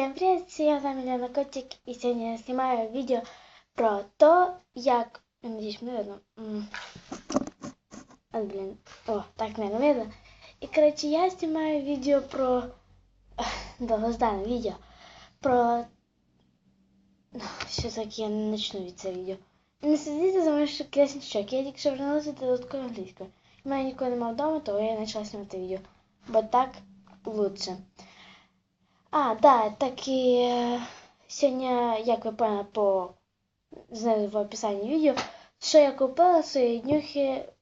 Всем привет, я с вами Лена Котик, и сегодня я снимаю видео про то, як... Надеюсь, мне видно. А, блин. О, так, наверное, видно. И, короче, я снимаю видео про... Долгожданное видео. Про... Що так я начну від це відео. Не сидіти за мною що клясничок. Я тільки що вернулася до додаткової англійської. У мене нікого немає вдома, тому я почала знімати відео. Бо так лучше. А, да, так і е, сьогодні, як ви поняли по знизу в описанні відео, що я купила свої днюхи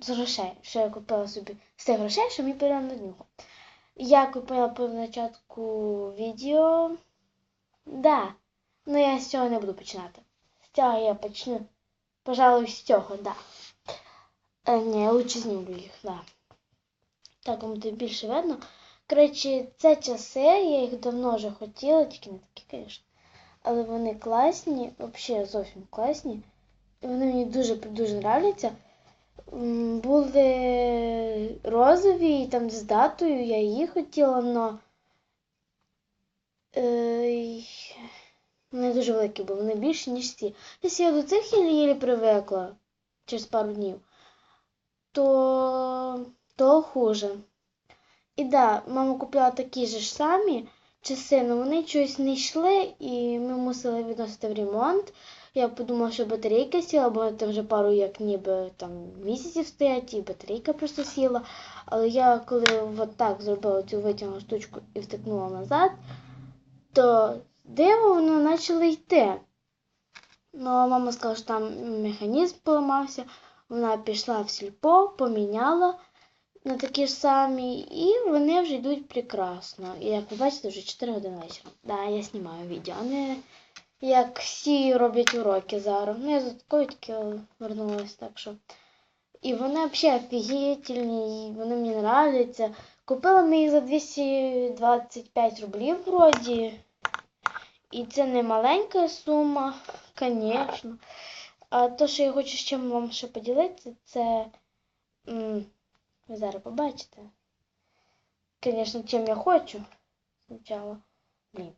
з грошей. Що я купила собі з тих грошей, що мені передали на днюху. Я купила по початку відео. Да. Ну я з цього не буду починати. З цього я почну. Пожалуй, з цього, да. Е, ні, лучше знімлю їх, да. Так, вам тут більше видно. Коротше, це часи, я їх давно вже хотіла, тільки не такі, звісно. Але вони класні, взагалі зовсім класні. І вони мені дуже-дуже нравляться. Були розові, і там з датою, я її хотіла, але вони дуже великі були, вони більші, ніж ці. Якщо я до цих єлі-єлі привикла через пару днів, то, то хуже. І да, мама купила такі ж самі часи, але вони чогось не йшли, і ми мусили відносити в ремонт. Я подумала, що батарейка сіла, бо там вже пару як ніби там місяців стоять, і батарейка просто сіла. Але я коли от так зробила цю витягнула штучку і втикнула назад, то диво воно почало йти. Ну, а мама сказала, що там механізм поламався. Вона пішла в сільпо, поміняла на такі ж самі, і вони вже йдуть прекрасно. І як ви бачите, вже 4 години вечора. Да, я знімаю відео, а не як всі роблять уроки зараз. Ну, я за такою тільки вернулася, так що. І вони взагалі офігітельні, і вони мені нравляться. Купила ми їх за 225 рублів вроді. І це не маленька сума, звісно. А то, що я хочу з чим вам ще поділитися, це. Ви зараз побачите. Звісно, чим я хочу. Спочатку. Блін.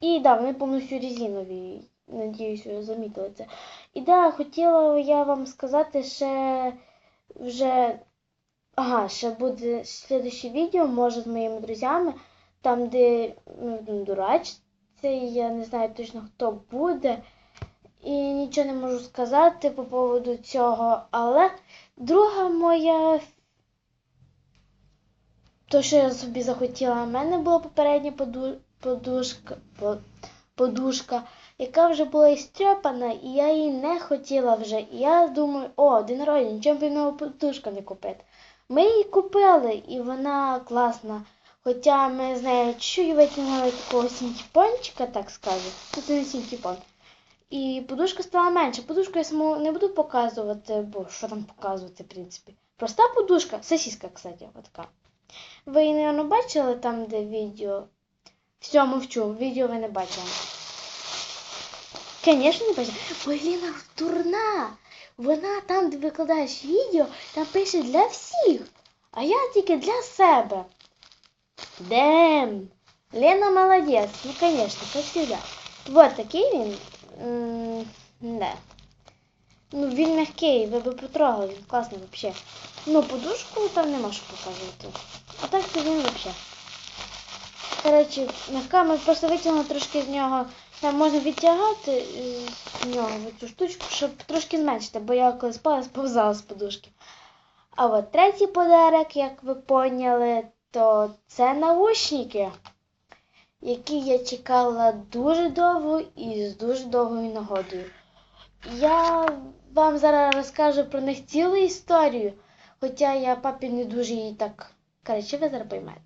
І да, вони повністю резинові. Надіюсь, ви замітили це. І да, хотіла я вам сказати ще вже. Ага, ще буде слідуще відео, може, з моїми друзями, там, де ми будемо дурачитися, я не знаю точно хто буде. І нічого не можу сказати по поводу цього, але друга моя то, що я собі захотіла, в мене була попередня подушка, подушка, яка вже була істряпана, і я її не хотіла вже. І я думаю, о, день народження, чому б нову подушку не купити? Ми її купили, і вона класна. Хоча ми з нею чуть витягнули такого синтепончика, так скажу. Це не синтепон. І подушка стала менше. Подушку я саму не буду показувати, бо що там показувати, в принципі. Проста подушка, сосиска, кстати, отака. Ви мабуть, бачили там, де відео. Все, мовчу, відео ви не бачили. Звісно, не бачили. Поліна дурна. Вона там, де викладаєш відео, там пише для всіх. А я тільки для себе. Дем. Лена молодець. Ну, звісно, как всегда. Вот такий він. М, Да. Ну, він м'який, ви би потрогали, він класний взагалі. Ну, подушку там нема що показувати. А так то він взагалі. Коротше, м'яка, ми просто витягнули трошки з нього. Там можна відтягати е, з нього цю штучку, щоб трошки зменшити, бо я коли спала, сповзала з подушки. А от третій подарок, як ви поняли, то це наушники, які я чекала дуже довго і з дуже довгою нагодою. Я вам зараз розкажу про них цілу історію, хоча я папі не дуже її так. Коротше, ви зараз поймете.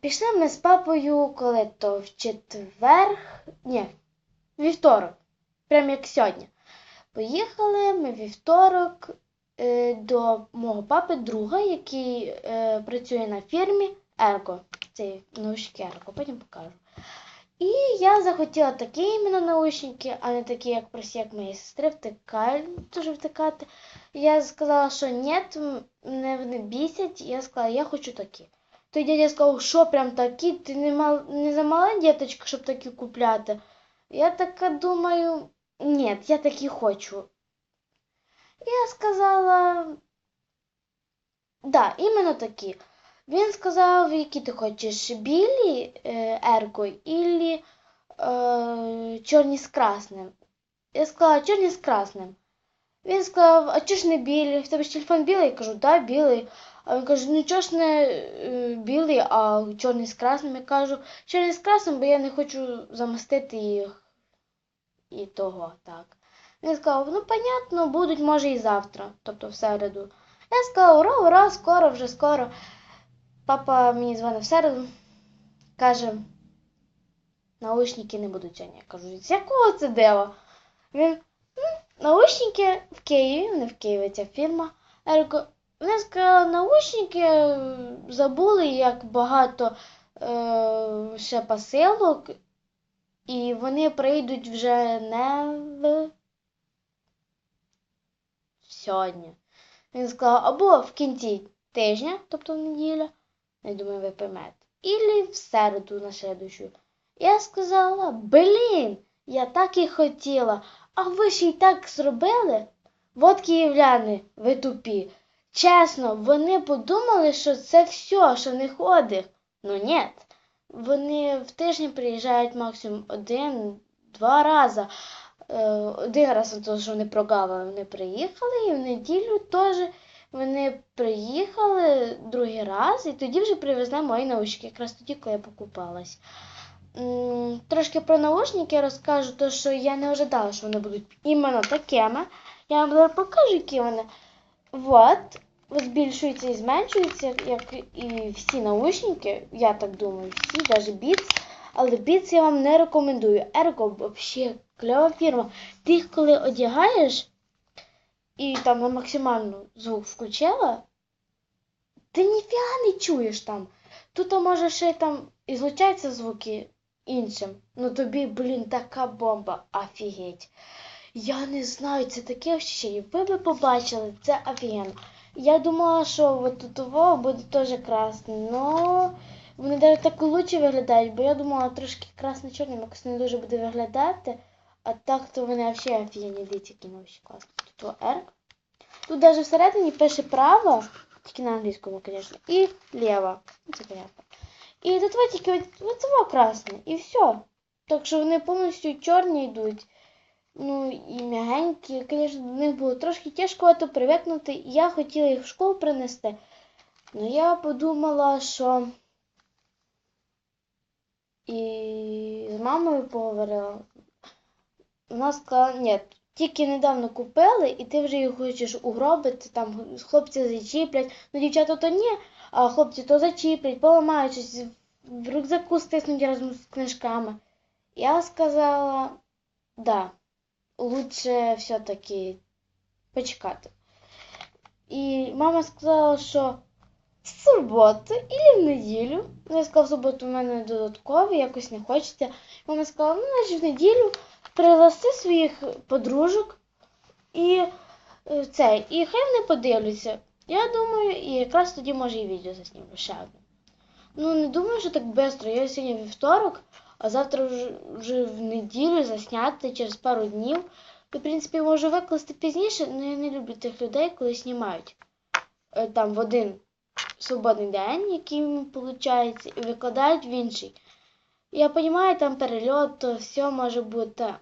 Пішли ми з папою, коли то в четвер, ні, вівторок, прям як сьогодні. Поїхали ми вівторок е, до мого папи, друга, який е, працює на фірмі Ерго. Це наушники Ерго, потім покажу. І я захотіла такі іменно наушники, а не такі, як прості, як моєї сестри, втикають, дуже втикати. Я сказала, що ні, мене вони бісять. Я сказала, я хочу такі. Той дядя сказав, що прям такі, ти не, мал, не замала діточка, щоб такі купляти. Я така думаю, ні, я такі хочу. Я сказала, да, іменно такі. Він сказав, які ти хочеш, білі е, ерко ілі е, чорні з красним. Я сказала, чорні з красним. Він сказав, а чого ж не білі? В тебе ж телефон білий? Я кажу, да, білий. А він каже, ну чого ж не е, білий, а чорний з красним? Я кажу, чорний з красним, бо я не хочу замостити їх і того, так. Він сказав, ну, понятно, будуть, може, і завтра, тобто в середу. Я сказала, ура, ура, скоро, вже скоро. Папа мені дзвонив в середу, каже, наушники не будуть сьогодні. Я кажу, з якого це дива? Він, «М, наушники в Києві, не в Києві ця фірма. Я кажу, вони сказали, наушники забули, як багато е, ще посилок, і вони прийдуть вже не в сьогодні. Він сказав, або в кінці тижня, тобто в неділю, я думаю, ви поймете, ілі в середу на следующу. Я сказала, блін, я так і хотіла, а ви ж і так зробили? Вот київляни, ви тупі. Чесно, вони подумали, що це все, що не ходить. Ну ні. Вони в тиждень приїжджають максимум один-два рази. Е, Один раз те, що вони прогавили, вони приїхали, і в неділю теж вони приїхали другий раз, і тоді вже привезли мої наушники, якраз тоді, коли я покупалась. Трошки про наушники розкажу, то що я не ожидала, що вони будуть іменно такими. Я вам покажу, які вони. От збільшуються і зменшуються, як і всі наушники, я так думаю, всі, навіть Beats. Але Beats я вам не рекомендую. Ergo взагалі кльова фірма. Ти їх коли одягаєш і там на максимальну звук включила, ти ніфіга не чуєш там. Тут може ще там і злучаються звуки іншим. Ну тобі, блін, така бомба, офігеть. Я не знаю, це таке ощущення. Ви би побачили, це офігенно. Я думала, що от тут буде теж красне, но вони навіть так лучше виглядають, бо я думала трошки красно-чорним якось не дуже буде виглядати. А так то вони взагалі офігенні, дивіться, які нові Тут R. Тут навіть всередині пише право, тільки на англійському, звісно, і ліва. Ну, Це понятно. І тут вот тільки от- оце красне, і все. Так що вони повністю чорні йдуть. Ну і м'ягенькі. Звісно, до них було трошки тяжко привикнути. і Я хотіла їх в школу принести. Ну я подумала, що і з мамою поговорила. Вона сказала, ні, тільки недавно купили, і ти вже їх хочеш угробити, там хлопці зачіплять. Ну, дівчата то ні, а хлопці то зачіплять, поламають щось, в рюкзаку стиснуть разом з книжками. Я сказала, да, лучше все-таки почекати. І мама сказала, що в суботу і в неділю. Я сказала, в суботу в мене додаткові, якось не хочеться. Мама сказала, ну, значить в неділю пригласи своїх подружок і е, це, і хай вони подивляться. Я думаю, і якраз тоді може і відео засніму ще одне. Ну, не думаю, що так швидко. Я сьогодні вівторок, а завтра вже, вже в неділю засняти через пару днів. І, в принципі, можу викласти пізніше, але я не люблю тих людей, коли знімають е, там в один свободний день, який виходить, і викладають в інший. Я розумію, там перельот, то все може бути.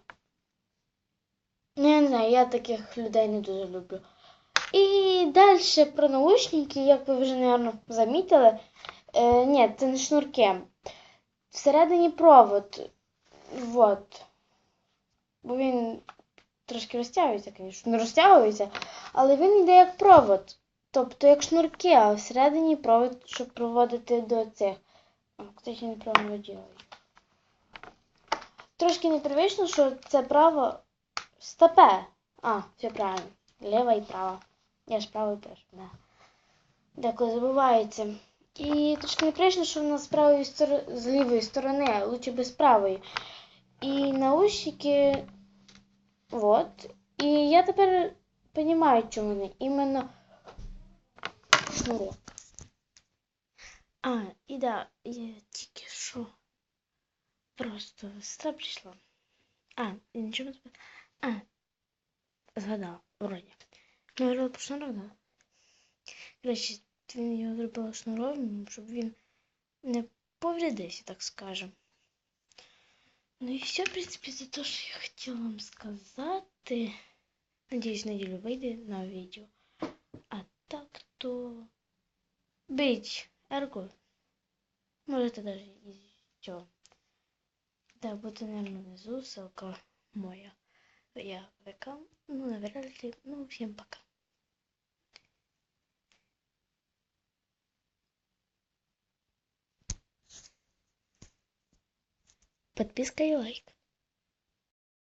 Ну, я не знаю, я таких людей не дуже люблю. І далі про наушники, як ви вже, мабуть, замітили. Е, ні, це не шнурки. Всередині провод. Вот. Бо він трошки розтягується, звісно, не розтягується, але він йде як провод. Тобто як шнурки, а всередині провод, щоб проводити до цих. Кстати, неправильно ділаю. Трошки непривично, що це право стопе. А, все правильно. Ліва і права. Я ж правий пишу, да. Деколи забувається. І трошки непривично, що в нас правої сторони, з лівої сторони, а лучше без правої. І наушники. Вот. І я тепер розумію, чому вони іменно шнурок. А, і да, я тільки що. Просто сестра прийшла. А, і нічого не згадала. А, згадала, вроді. Ми говорили про шнурок, да? Краще, він його зробила шнуровим, щоб він не повредився, так скажем. Ну і все, в принципі, за те, що я хотіла вам сказати. Надіюсь, неділю вийде на відео. А так то. Бить, Ерго. Можете даже із цього. Да, буде, наверное, внизу ссылка моя. Я ВК. Ну, навряд ли. Ну, всем пока. Подписка и лайк.